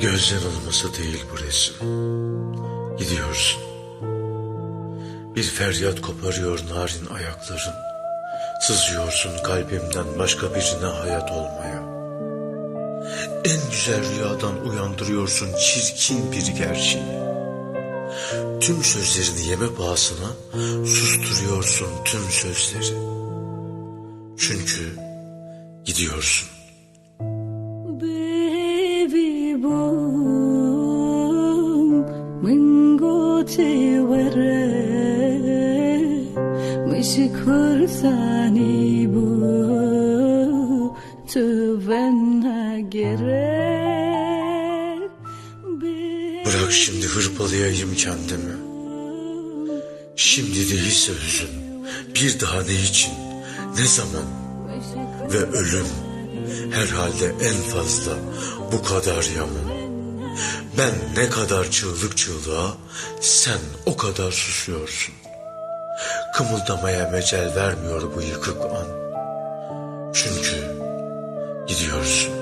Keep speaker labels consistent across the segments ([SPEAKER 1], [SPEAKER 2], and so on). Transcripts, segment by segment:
[SPEAKER 1] Gözden olması değil bu resim. Gidiyorsun. Bir feryat koparıyor narin ayakların. Sızıyorsun kalbimden başka birine hayat olmaya. En güzel rüyadan uyandırıyorsun çirkin bir gerçeği. Tüm sözlerini yeme pahasına susturuyorsun tüm sözleri. Çünkü gidiyorsun.
[SPEAKER 2] Ashkur sanibu tüvenha gerek
[SPEAKER 1] Bırak şimdi hırpalayayım kendimi. Şimdi de değilse hüzün Bir daha ne için Ne zaman Ve ölüm. Herhalde en fazla bu kadar yaman Ben ne kadar çığlık çığlığa Sen o kadar susuyorsun. Kımıldamaya mecel vermiyor bu yıkık an. Çünkü gidiyorsun.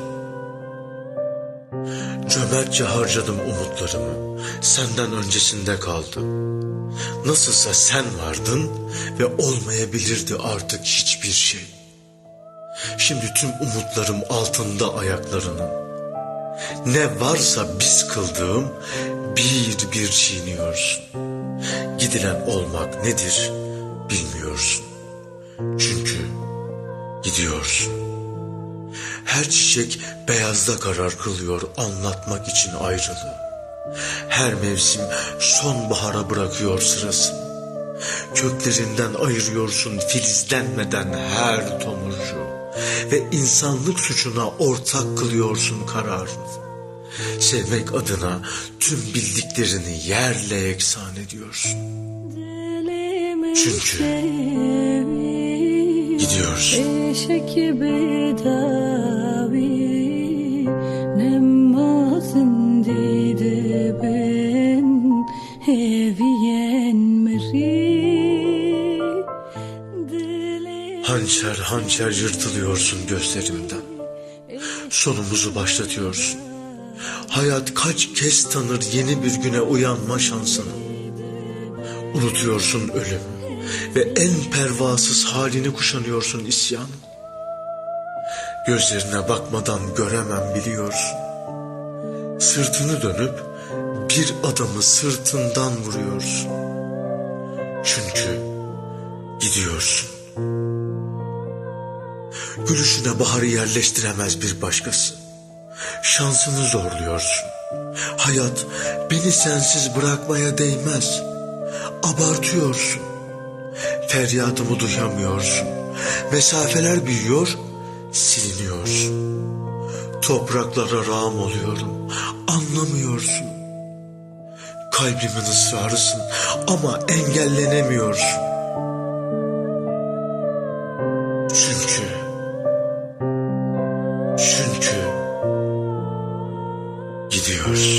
[SPEAKER 1] Cömertçe harcadım umutlarımı. Senden öncesinde kaldı. Nasılsa sen vardın ve olmayabilirdi artık hiçbir şey. Şimdi tüm umutlarım altında ayaklarının. Ne varsa biz kıldığım bir bir çiğniyorsun. Gidilen olmak nedir bilmiyorsun. Çünkü gidiyorsun. Her çiçek beyazda karar kılıyor anlatmak için ayrılığı. Her mevsim sonbahara bırakıyor sırasını. Köklerinden ayırıyorsun filizlenmeden her tomurcuğu. Ve insanlık suçuna ortak kılıyorsun kararını. Sevmek adına tüm bildiklerini yerle yeksan ediyorsun.
[SPEAKER 2] Meri Dilim
[SPEAKER 1] Hançer hançer yırtılıyorsun gözlerimden. Sonumuzu başlatıyorsun. Hayat kaç kez tanır yeni bir güne uyanma şansını. Unutuyorsun ölümü ve en pervasız halini kuşanıyorsun isyanın. Gözlerine bakmadan göremem biliyorsun. Sırtını dönüp bir adamı sırtından vuruyorsun. Çünkü gidiyorsun. Gülüşüne baharı yerleştiremez bir başkası. Şansını zorluyorsun. Hayat beni sensiz bırakmaya değmez. Abartıyorsun feryadımı duyamıyorsun. Mesafeler büyüyor, siliniyorsun. Topraklara rağm oluyorum, anlamıyorsun. Kalbimin ısrarısın ama engellenemiyorsun. Çünkü, çünkü gidiyorsun.